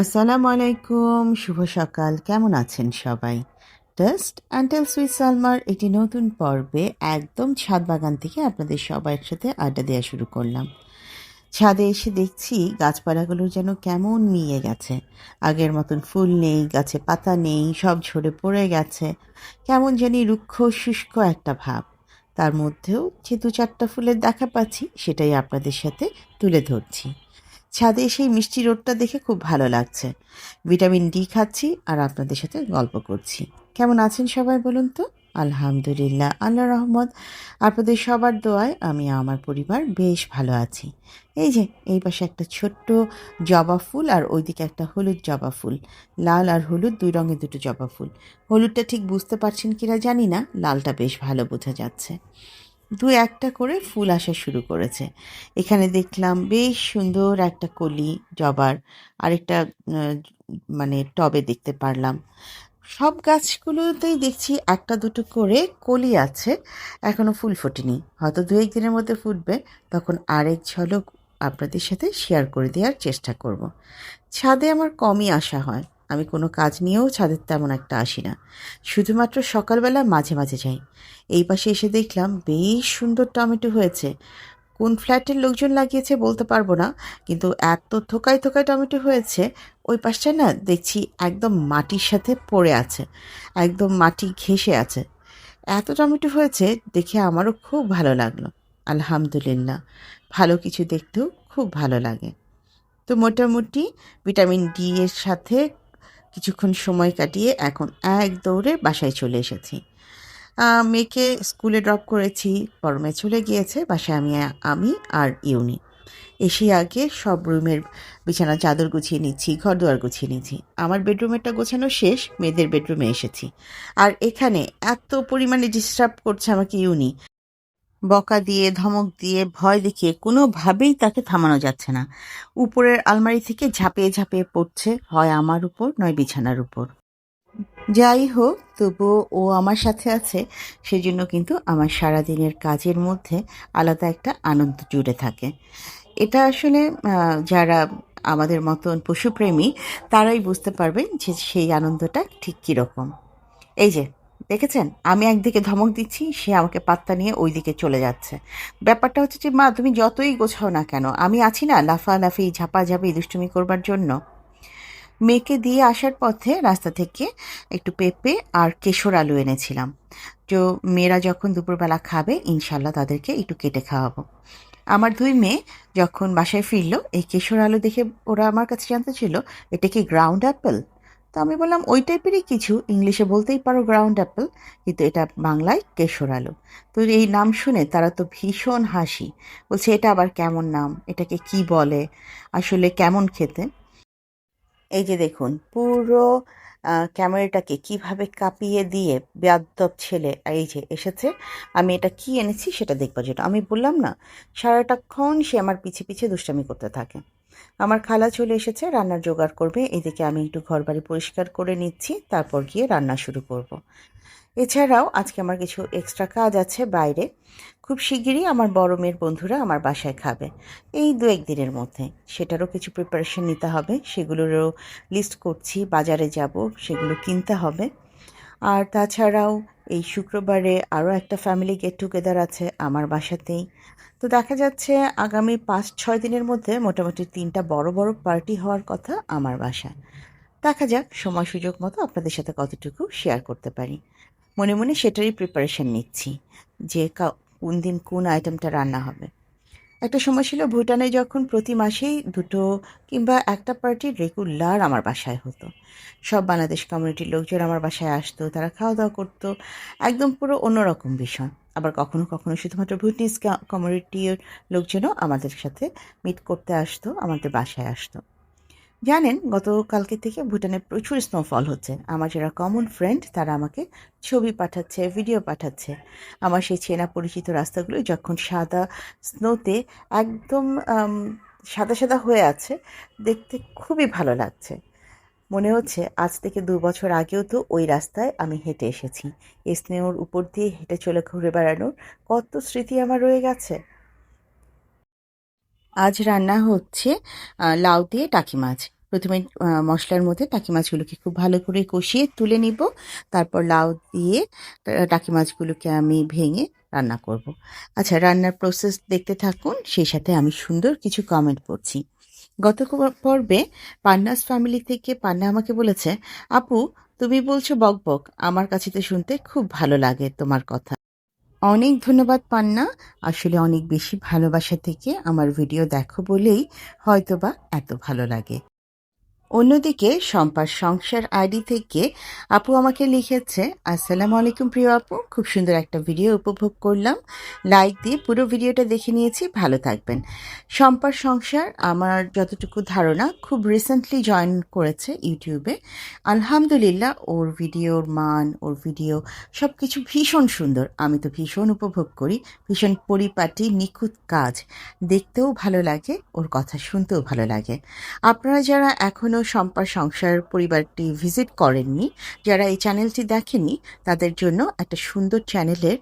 আসসালামু আলাইকুম, শুভ সকাল। কেমন আছেন সবাই? ডাস্ট অ্যান্টেল সুইট সালমার একটি নতুন পর্বে একদম ছাদ বাগান থেকে আপনাদের সবার সাথে আড্ডা দেওয়া শুরু করলাম। ছাদে এসে দেখছি গাছপালাগুলো যেন কেমন মিয়ে গেছে। আগের মতন ফুল নেই, গাছে পাতা নেই, সব ঝরে পড়ে গেছে। কেমন জানি রুক্ষ, শুষ্ক একটা ভাব। তার মধ্যেও যে দু চারটা ফুলের দেখা পাচ্ছি, সেটাই আপনাদের সাথে তুলে ধরছি। ছাদে সেই মিষ্টি রোদটা দেখে খুব ভালো লাগছে। ভিটামিন ডি খাচ্ছি আর আপনাদের সাথে গল্প করছি। কেমন আছেন সবাই বলুন তো? আলহামদুলিল্লাহ, আল্লাহ রহমত। আপনাদের সবার দোয়ায় আমি আমার পরিবার বেশ ভালো আছি। এই যে, এই পাশে একটা ছোট্ট জবা ফুল আর ওইদিকে একটা হলুদ জবা ফুল। লাল আর হলুদ, দুই রঙের দুটো জবা ফুল। হলুদটা ঠিক বুঝতে পারছেন কিনা জানি না, লালটা বেশ ভালো বোঝা যাচ্ছে। দু একটা করে ফুল আসা শুরু করেছে। এখানে দেখলাম বেশ সুন্দর একটা কলি জবার আরেকটা মানে টবে দেখতে পারলাম। সব গাছগুলোতেই দেখছি একটা দুটো করে কলি আছে, এখনও ফুল ফোটেনি। হয়তো দু একদিনের মধ্যে ফুটবে, তখন আরেক ঝলক আপনাদের সাথে শেয়ার করে দেওয়ার চেষ্টা করব। ছাদে আমার কমই আসা হয়। আমি কোনো কাজ নিয়েও ছাদের তেমন একটা আসি না। শুধুমাত্র সকালবেলা মাঝে মাঝে যাই। এই পাশে এসে দেখলাম বেশ সুন্দর টমেটো হয়েছে। কোন ফ্ল্যাটের লোকজন লাগিয়েছে বলতে পারব না, কিন্তু এত থোকায় থোকায় টমেটো হয়েছে, ওই পাশটায় না দেখছি একদম মাটির সাথে পড়ে আছে, একদম মাটি ঘেঁষে আছে। এত টমেটো হয়েছে দেখে আমারও খুব ভালো লাগল। আলহামদুলিল্লাহ, ভালো কিছু দেখতেও খুব ভালো লাগে। তো মোটামুটি ভিটামিন ডি এর সাথে কিছুক্ষণ সময় কাটিয়ে এখন এক দৌড়ে বাসায় চলে এসেছি। মেয়েকে স্কুলে ড্রপ করেছি মেয়ে চলে গিয়েছে, বাসায় আমি আমি আর ইউনি। এসে আগে সব রুমের বিছানা, চাদর গুছিয়ে নিচ্ছি ঘর দুয়ার গুছিয়ে নিচ্ছি। আমার বেডরুমেরটা গোছানো শেষ, মেয়েদের বেডরুমে এসেছি। আর এখানে এত পরিমাণে ডিস্টার্ব করছে আমাকে ইউনি। বকা দিয়ে, ধমক দিয়ে, ভয় দেখিয়ে কোনোভাবেই তাকে থামানো যাচ্ছে না। উপরের আলমারি থেকে ঝাঁপিয়ে ঝাঁপিয়ে পড়ছে, হয় আমার উপর নয় বিছানার উপর। যাই হোক, তবুও ও আমার সাথে আছে, সেজন্য কিন্তু আমার সারাদিনের কাজের মধ্যে আলাদা একটা আনন্দ জুড়ে থাকে। এটা আসলে যারা আমাদের মতন পশুপ্রেমী, তারাই বুঝতে পারবেন যে সেই আনন্দটা ঠিক কীরকম। এই যে দেখেছেন? আমি একদিকে ধমক দিচ্ছি, সে আমাকে পাত্তা নিয়ে ওই দিকে চলে যাচ্ছে। ব্যাপারটা হচ্ছে যে, মা, তুমি যতই গোছাও না কেন, আমি আছি না লাফালাফি, ঝাপাঝাপি, দুষ্টুমি করবার জন্য। মেয়েকে দিয়ে আসার পথে রাস্তা থেকে একটু পেঁপে আর কেশর আলু এনেছিলাম। তো মেয়েরা যখন দুপুরবেলা খাবে ইনশাল্লাহ তাদেরকে একটু কেটে খাওয়াবো। আমার দুই মেয়ে যখন বাসায় ফিরলো, এই কেশর আলু দেখে ওরা আমার কাছে জানতে ছিল এটা কি গ্রাউন্ড অ্যাপেল তো আমি বললাম, ওই টাইপেরই কিছু। ইংলিশে বলতেই পারো গ্রাউন্ড অ্যাপেল কিন্তু এটা বাংলায় কেশর আলু। তো এই নাম শুনে তারা তো ভীষণ হাসি। বলছে, এটা আবার কেমন নাম? এটাকে কি বলে? আসলে কেমন খেতে? এই যে দেখুন, পুরো ক্যামেরাটাকে কীভাবে কাঁপিয়ে দিয়ে বেয়াদ্দপ ছেলে, এই যে এসেছে, আমি এটা কি এনেছি সেটা দেখবার জন্য। আমি বললাম, না সারাটাক্ষণ সে আমার পিছে পিছে দুষ্টামি করতে থাকে। আমার খালা চলে এসেছে, রান্নার জোগাড় করবে। এদিকে আমি একটু ঘর বাড়ি পরিষ্কার করে নিচ্ছি, তারপর গিয়ে রান্না শুরু করব। এছাড়াও আজকে আমার কিছু এক্সট্রা কাজ আছে বাইরে। খুব শিগগিরই আমার বড় মেয়ের বন্ধুরা আমার বাসায় খাবে। এই দু একদিনের মধ্যে। সেটারও কিছু প্রিপারেশন নিতে হবে, সেগুলোরও লিস্ট করছি, বাজারে যাব, সেগুলো কিনতে হবে। আর তাছাড়াও এই শুক্রবারে আরও একটা ফ্যামিলি গেট টুগেদার আছে আমার বাসাতেই। তো দেখা যাচ্ছে আগামী পাঁচ, ছয় দিনের মধ্যে মোটামুটি তিনটা বড় বড় পার্টি হওয়ার কথা আমার বাসায়। দেখা যাক, সময় সুযোগ মতো আপনাদের সাথে কতটুকু শেয়ার করতে পারি। মনে মনে সেটারই প্রিপারেশান নিচ্ছি যে কোন দিন কোন আইটেমটা রান্না হবে। একটা সময় ছিল ভুটানে যখন প্রতি মাসেই দুটো কিংবা একটা পার্টি রেগুলার আমার বাসায় হতো। সব বাংলাদেশ কমিউনিটির লোকজন আমার বাসায় আসতো, তারা খাওয়া দাওয়া করতো, একদম পুরো অন্যরকম বিষয় আবার কখনো কখনো শুধুমাত্র ভুটনিস কমিউনিটির লোকজনও আমাদের সাথে মিট করতে আসতো, আমাদের বাসায় আসতো। জানেন, গতকালকে থেকে ভুটানে প্রচুর স্নোফল হচ্ছে। আমার যারা কমন ফ্রেন্ড তারা আমাকে ছবি পাঠাচ্ছে ভিডিও পাঠাচ্ছে। আমার সেই চেনা পরিচিত রাস্তাগুলো যখন সাদা স্নোতে একদম সাদা সাদা হয়ে আছে, দেখতে খুবই ভালো লাগছে। মনে হচ্ছে আজ থেকে দু বছর আগেও তো ওই রাস্তায় আমি হেঁটে এসেছি। এই স্নেহর উপর দিয়ে হেঁটে চলে ঘুরে বেড়ানোর কত স্মৃতি আমার রয়ে গেছে। আজ রান্না হচ্ছে লাউ দিয়ে টাকি মাছ। প্রথমে মশলার মধ্যে টাকি মাছগুলোকে খুব ভালো করে কষিয়ে তুলে নিব। তারপর লাউ দিয়ে টাকি মাছগুলোকে আমি ভেঙে রান্না করব। আচ্ছা রান্নার প্রসেস দেখতে থাকুন। সেই সাথে আমি সুন্দর কিছু কমেন্ট করছি গত পর্বে পান্নাস ফ্যামিলি থেকে, পান্না আমাকে বলেছে, আপু, তুমি বলছো বক বক। আমার কাছে তো শুনতে খুব ভালো লাগে তোমার কথা। অনেক ধন্যবাদ, পান্না। আসলে অনেক বেশি ভালোবাসা থেকে আমার ভিডিও দেখো বলেই হয়তোবা এত ভালো লাগে। অন্যদিকে শম্পার সংসার আইডি থেকে আপু আমাকে লিখেছে, আসসালামু আলাইকুম প্রিয় আপু, খুব সুন্দর একটা ভিডিও উপভোগ করলাম। লাইক দিয়ে পুরো ভিডিওটা দেখে নিয়েছি, ভালো থাকবেন। শম্পার সংসার আমার যতটুকু ধারণা, খুব রিসেন্টলি জয়েন করেছে ইউটিউবে আলহামদুলিল্লাহ, ওর ভিডিওর মান, ওর ভিডিও সব কিছু ভীষণ সুন্দর। আমি তো ভীষণ উপভোগ করি, ভীষণ পরিপাটি, নিখুঁত কাজ। দেখতেও ভালো লাগে, ওর কথা শুনতেও ভালো লাগে। আপনারা যারা এখনও সম্পার সংসার পরিবারটি ভিজিট করেননি। যারা এই চ্যানেলটি দেখেনি তাদের জন্য একটা সুন্দর চ্যানেলের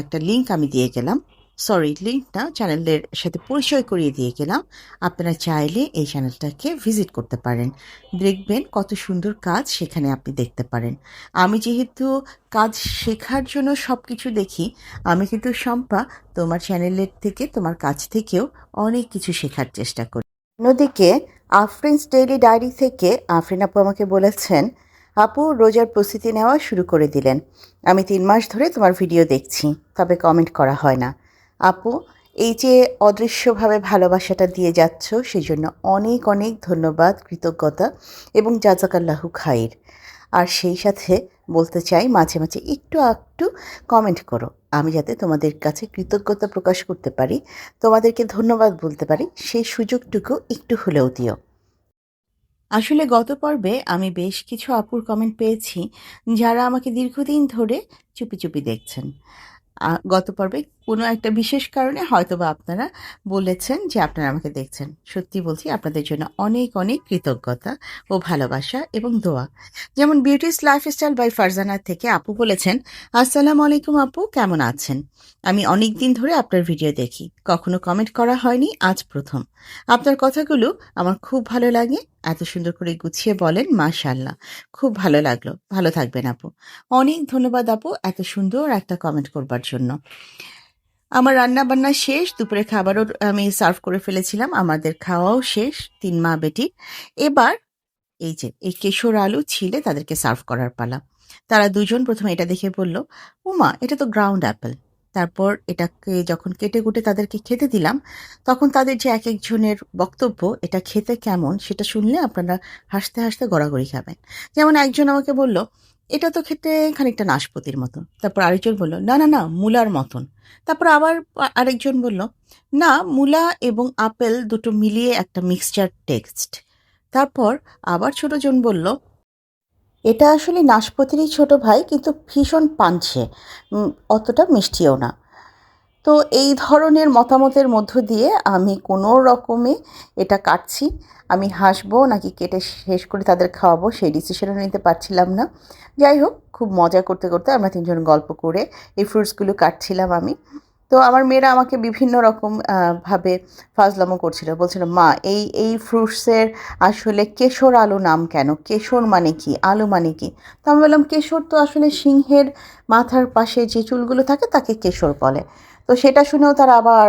একটা লিংক আমি দিয়ে গেলাম। সরি লিঙ্কটা চ্যানেলের সাথে পরিচয় করিয়ে দিয়ে গেলাম। আপনারা চাইলে এই চ্যানেলটাকে ভিজিট করতে পারেন। দেখবেন কত সুন্দর কাজ সেখানে আপনি দেখতে পারেন। আমি যেহেতু কাজ শেখার জন্য সব কিছু দেখি, আমি কিন্তু শম্পা তোমার চ্যানেলের থেকে, তোমার কাছ থেকেও অনেক কিছু শেখার চেষ্টা করি। অন্যদিকে আফরিনস ডেইলি ডায়েরি থেকে আফরিন আপু আমাকে বলেছেন, আপু, রোজার প্রস্তুতি নেওয়া শুরু করে দিলেন। আমি তিন মাস ধরে তোমার ভিডিও দেখছি, তবে কমেন্ট করা হয় না। আপু, এই যে অদৃশ্যভাবে ভালোবাসাটা দিয়ে যাচ্ছ, সেজন্য অনেক অনেক ধন্যবাদ, কৃতজ্ঞতা এবং জাজাকাল্লাহু খাইর। আর সেই সাথে বলতে চাই, মাঝে মাঝে একটু একটু কমেন্ট করো। আমি যাতে তোমাদের কাছে কৃতজ্ঞতা প্রকাশ করতে পারি, তোমাদেরকে ধন্যবাদ বলতে পারি, সেই সুযোগটুকু একটু হলেও দিও। আসলে গত পর্বে আমি বেশ কিছু আপুর কমেন্ট পেয়েছি, যারা আমাকে দীর্ঘদিন ধরে চুপি চুপি দেখছেন। গত পর্বে কোনো একটা বিশেষ কারণে হয়তোবা আপনারা বলেছেন যে আপনারা আমাকে দেখছেন। সত্যি বলছি, আপনাদের জন্য অনেক অনেক কৃতজ্ঞতা ও ভালোবাসা এবং দোয়া। যেমন বিউটিস লাইফস্টাইল বাই ফারজানা থেকে আপু বলেছেন, আসসালামু আলাইকুম আপু, কেমন আছেন? আমি অনেক দিন ধরে আপনার ভিডিও দেখি। কখনো কমেন্ট করা হয়নি, আজ প্রথম। আপনার কথাগুলো আমার খুব ভালো লাগে, এত সুন্দর করে গুছিয়ে বলেন মাশাল্লাহ খুব ভালো লাগল। ভালো থাকবেন আপু। অনেক ধন্যবাদ আপু, এত সুন্দর একটা কমেন্ট করবার জন্য। আমার রান্না বান্না শেষ দুপুরে খাবারও আমি সার্ভ করে ফেলেছিলাম, আমাদের খাওয়াও শেষ, তিন মা বেটি। এবার এই যে, এই কেশর আলু ছিলে তাদেরকে সার্ভ করার পালা। তারা দুজন প্রথমে এটা দেখে বলল, উমা, এটা তো গ্রাউন্ড অ্যাপেল। তারপর এটাকে যখন কেটে কুটে তাদেরকে খেতে দিলাম, তখন তাদের যে এক একজনের বক্তব্য, এটা খেতে কেমন? সেটা শুনলে আপনারা হাসতে হাসতে গড়াগড়ি খাবেন। যেমন একজন আমাকে বলল এটা তো খেতে খানিকটা নাশপতির মতন। তারপর আরেকজন বলল, না না না, মূলার মতন। তারপর আবার আরেকজন বলল, না, মূলা এবং আপেল দুটো মিলিয়ে একটা মিক্সচার টেক্সট তারপর আবার ছোটজন বলল, এটা আসলে নাশপতিরই ছোট ভাই, কিন্তু ভীষণ পানছে। অতটা মিষ্টিও না। তো এই ধরনের মতামতের মধ্য দিয়ে আমি কোনো রকমে এটা কাটছি। আমি হাসবো নাকি কেটে শেষ করে তাদের খাওয়াবো সেই ডিসিশনও নিতে পারছিলাম না। যাই হোক, খুব মজা করতে করতে আমরা তিনজন গল্প করে এই ফ্রুটসগুলো কাটছিলাম আমি। তো আমার মেয়েরা আমাকে বিভিন্ন রকম ভাবে ফাজলামো করছিল। বলছিল, মা, এই এই ফ্রুটসের আসলে কেশর আলু নাম কেন? কেশর মানে কি? আলু মানে কি? তো আমি বললাম, কেশর তো আসলে সিংহের মাথার পাশে যে চুলগুলো থাকে তাকে কেশর বলে। তো সেটা শুনেও তারা আবার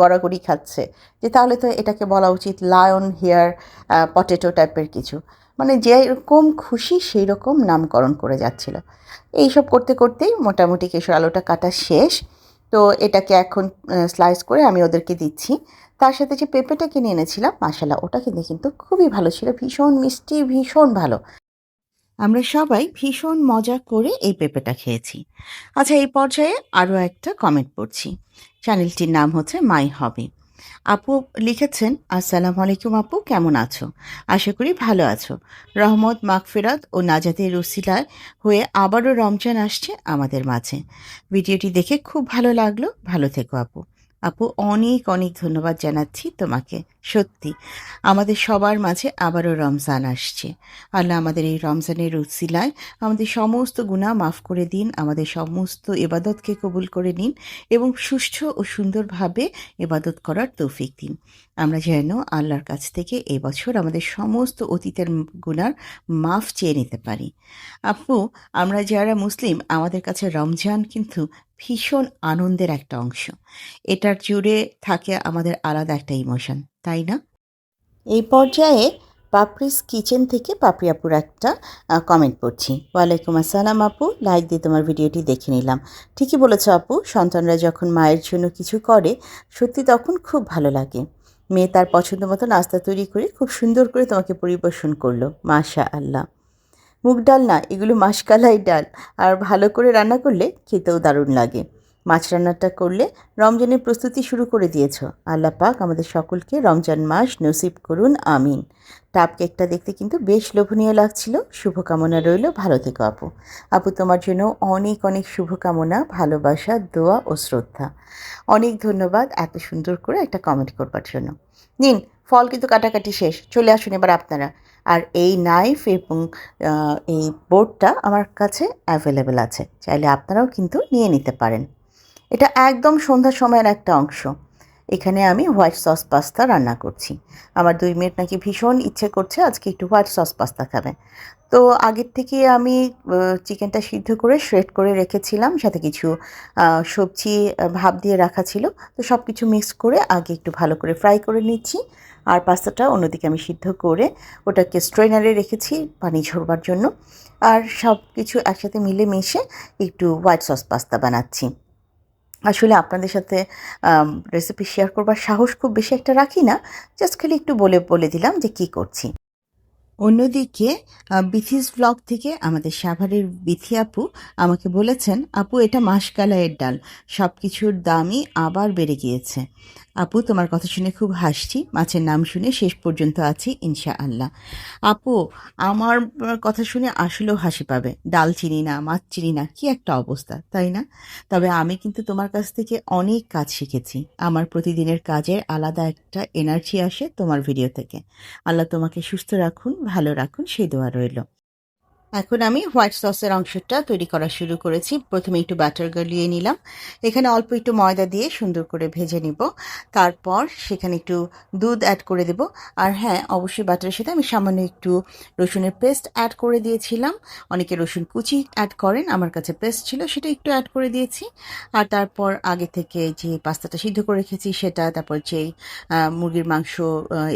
গড়াগড়ি খাচ্ছে যে তাহলে তো এটাকে বলা উচিত লায়ন হেয়ার পটেটো টাইপের কিছু। মানে যেরকম খুশি সেই রকম নামকরণ করে যাচ্ছিল। এইসব করতে করতেই মোটামুটি কেশর আলোটা কাটা শেষ। তো এটাকে এখন স্লাইস করে আমি ওদেরকে দিচ্ছি। তার সাথে যে পেঁপেটা কিনে এনেছিলাম মাসালা ওটা কিনে কিন্তু খুবই ভালো ছিল। ভীষণ মিষ্টি, ভীষণ ভালো। আমরা সবাই ভীষণ মজা করে এই পেঁপেটা খেয়েছি। আচ্ছা এই পর্যায়ে আরও একটা কমেন্ট পড়ছি। চ্যানেলটির নাম হচ্ছে মাই হবি আপু লিখেছেন, আসসালামু আলাইকুম আপু, কেমন আছো? আশা করি ভালো আছো। রহমত, মাগফিরাত ও নাজাতের রুসিলায় হয়ে আবারও রমজান আসছে আমাদের মাঝে। ভিডিওটি দেখে খুব ভালো লাগল। ভালো থেকো আপু। আপু, অনেক অনেক ধন্যবাদ জানাচ্ছি তোমাকে, সত্যি। আমাদের সবার মাঝে আবারও রমজান আসছে। আল্লাহ আমাদের এই রমজানের উৎসিলায় আমাদের সমস্ত গুণা মাফ করে দিন, আমাদের সমস্ত এবাদতকে কবুল করে নিন এবং সুষ্ঠু ও সুন্দরভাবে এবাদত করার তৌফিক দিন। আমরা যেন আল্লাহর কাছ থেকে এবছর আমাদের সমস্ত অতীতের গুণার মাফ চেয়ে নিতে পারি। আপু, আমরা যারা মুসলিম, আমাদের কাছে রমজান কিন্তু ভীষণ আনন্দের একটা অংশ। এটার জুড়ে থাকে আমাদের আলাদা একটা ইমোশন তাই না? এই পর্যায়ে পাপড়িস কিচেন থেকে পাপড়ি আপুর একটা কমেন্ট পড়ছি। ওয়ালাইকুম আসসালাম আপু লাইক দিয়ে তোমার ভিডিওটি দেখে নিলাম। ঠিকই বলেছ আপু, সন্তানরা যখন মায়ের জন্য কিছু করে, সত্যি তখন খুব ভালো লাগে। মেয়ে তার পছন্দ মতো নাস্তা তৈরি করে খুব সুন্দর করে তোমাকে পরিবেশন করল মাশা আল্লাহ মুগ ডাল না, এগুলো মাসকালাই ডাল। আর ভালো করে রান্না করলে খেতেও দারুণ লাগে। মাছ রান্নাটা করলে রমজানের প্রস্তুতি শুরু করে দিয়েছ। আল্লাহ পাক আমাদের সকলকে রমজান মাস নসিব করুন, আমিন। টাপ কেকটা দেখতে কিন্তু বেশ লোভনীয় লাগছিল। শুভকামনা রইল। ভালো থেকো আপু। আপু, তোমার জন্য অনেক অনেক শুভকামনা, ভালোবাসা, দোয়া ও শ্রদ্ধা। অনেক ধন্যবাদ এত সুন্দর করে একটা কমেন্ট করবার জন্য। নিন, ফল কিন্তু কাটাকাটি শেষ। চলে আসুন এবার আপনারা। আর এই নাইফ এবং এই বোর্ডটা আমার কাছে অ্যাভেলেবেল আছে। চাইলে আপনারাও কিন্তু নিয়ে নিতে পারেন। এটা একদম সন্ধ্যার সময়ের একটা অংশ। এখানে আমি হোয়াইট সস পাস্তা রান্না করছি। আমার দুই মিনিট নাকি ভীষণ ইচ্ছে করছে আজকে একটু হোয়াইট সস পাস্তা খাবে। তো আগের থেকে আমি চিকেনটা সিদ্ধ করে শ্রেড করে রেখেছিলাম। সাথে কিছু সবজি ভাব দিয়ে রাখা ছিল। তো সব কিছু মিক্স করে আগে একটু ভালো করে ফ্রাই করে নিচ্ছি। আর পাস্তাটা অন্যদিকে আমি সিদ্ধ করে ওটাকে স্ট্রেনারে রেখেছি পানি ঝরবার জন্য। আর সব কিছু একসাথে মিলে মিশে একটু হোয়াইট সস পাস্তা বানাচ্ছি। আসলে আপনাদের সাথে রেসিপি শেয়ার করবার সাহস খুব বেশি একটা রাখি না। জাস্ট খালি একটু বলে বলে দিলাম যে কি করছি। অন্যদিকে বিথিস ব্লগ থেকে আমাদের সাভারের বিথি আপু আমাকে বলেছেন, আপু, এটা মাসকালাইয়ের ডাল। সব কিছুর দামই আবার বেড়ে গিয়েছে। আপু, তোমার কথা শুনে খুব হাসছি। মাছের নাম শুনে শেষ পর্যন্ত আছি ইনশা আল্লাহ আপু, আমার কথা শুনে আসলেও হাসি পাবে। ডাল চিনি না, মাছ চিনি না, কি একটা অবস্থা, তাই না? তবে আমি কিন্তু তোমার কাছ থেকে অনেক কাজ শিখেছি। আমার প্রতিদিনের কাজের আলাদা একটা এনার্জি আসে তোমার ভিডিও থেকে। আল্লাহ তোমাকে সুস্থ রাখুন, ভালো রাখুন, সেই দোয়া রইল। এখন আমি হোয়াইট সসের অংশটা তৈরি করা শুরু করেছি। প্রথমে একটু ব্যাটার গলিয়ে নিলাম। এখানে অল্প একটু ময়দা দিয়ে সুন্দর করে ভেজে নিব। তারপর সেখানে একটু দুধ অ্যাড করে দেব। আর হ্যাঁ অবশ্যই ব্যাটারের সাথে আমি সামান্য একটু রসুনের পেস্ট অ্যাড করে দিয়েছিলাম। অনেকে রসুন কুচি অ্যাড করেন, আমার কাছে পেস্ট ছিল, সেটা একটু অ্যাড করে দিয়েছি। আর তারপর আগে থেকে যে পাস্তাটা সিদ্ধ করে রেখেছি, সেটা তারপর যেই মুরগির মাংস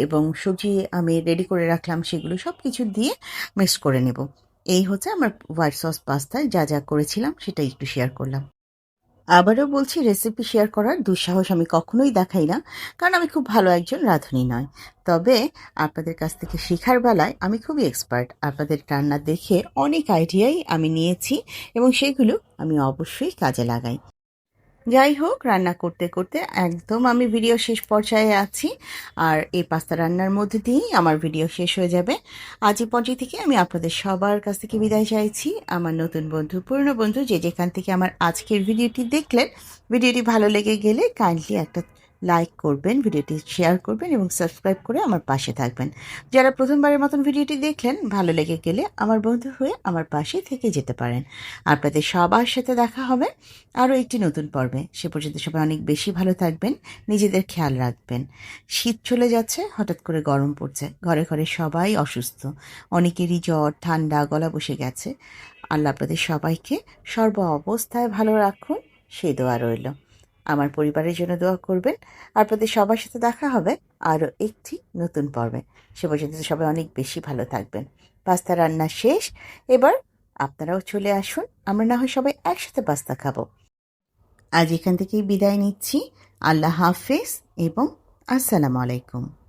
এবং সবজি আমি রেডি করে রাখলাম, সেগুলো সব কিছু দিয়ে মিক্স করে নেব। এই হচ্ছে আমার হোয়াইট সস পাস্তায় যা যা করেছিলাম সেটা একটু শেয়ার করলাম। আবারও বলছি রেসিপি শেয়ার করার দুঃসাহস আমি কখনোই দেখাই না, কারণ আমি খুব ভালো একজন রাঁধুনি নয়। তবে আপনাদের কাছ থেকে শেখার বেলায় আমি খুবই এক্সপার্ট আপনাদের রান্না দেখে অনেক আইডিয়াই আমি নিয়েছি এবং সেগুলো আমি অবশ্যই কাজে লাগাই। যাই হোক রান্না করতে করতে একদম আমি ভিডিও শেষ পর্যায়ে আছি। আর এই পাস্তা রান্নার মধ্যে দিয়েই আমার ভিডিও শেষ হয়ে যাবে। আজ এই পর্যায়ে থেকে আমি আপনাদের সবার কাছ থেকে বিদায় চাইছি। আমার নতুন বন্ধু, পুরনো বন্ধু যে যেখান থেকে আমার আজকের ভিডিওটি দেখলেন, ভিডিওটি ভালো লেগে গেলে কাইন্ডলি একটা লাইক করবেন, ভিডিওটি শেয়ার করবেন এবং সাবস্ক্রাইব করে আমার পাশে থাকবেন। যারা প্রথমবারের মতন ভিডিওটি দেখলেন, ভালো লেগে গেলে আমার বন্ধু হয়ে আমার পাশে থেকে যেতে পারেন। আপনাদের সবার সাথে দেখা হবে আরও একটি নতুন পর্বে। সে পর্যন্ত সবাই অনেক বেশি ভালো থাকবেন, নিজেদের খেয়াল রাখবেন। শীত চলে যাচ্ছে, হঠাৎ করে গরম পড়ছে। ঘরে ঘরে সবাই অসুস্থ। অনেকেরই জ্বর ঠান্ডা, গলা বসে গেছে। আল্লাহ আপনাদের সবাইকে সর্ব অবস্থায় ভালো রাখুন, সেই দোয়া রইল। আমার পরিবারের জন্য দোয়া করবেন। আপনাদের সবার সাথে দেখা হবে আরও একটি নতুন পর্বে। সে পর্যন্ত সবাই অনেক বেশি ভালো থাকবেন। পাস্তা রান্না শেষ। এবার আপনারাও চলে আসুন। আমরা না হয় সবাই একসাথে পাস্তা খাব। আজ এখান থেকেই বিদায় নিচ্ছি। আল্লাহ হাফেজ এবং আসসালামু আলাইকুম।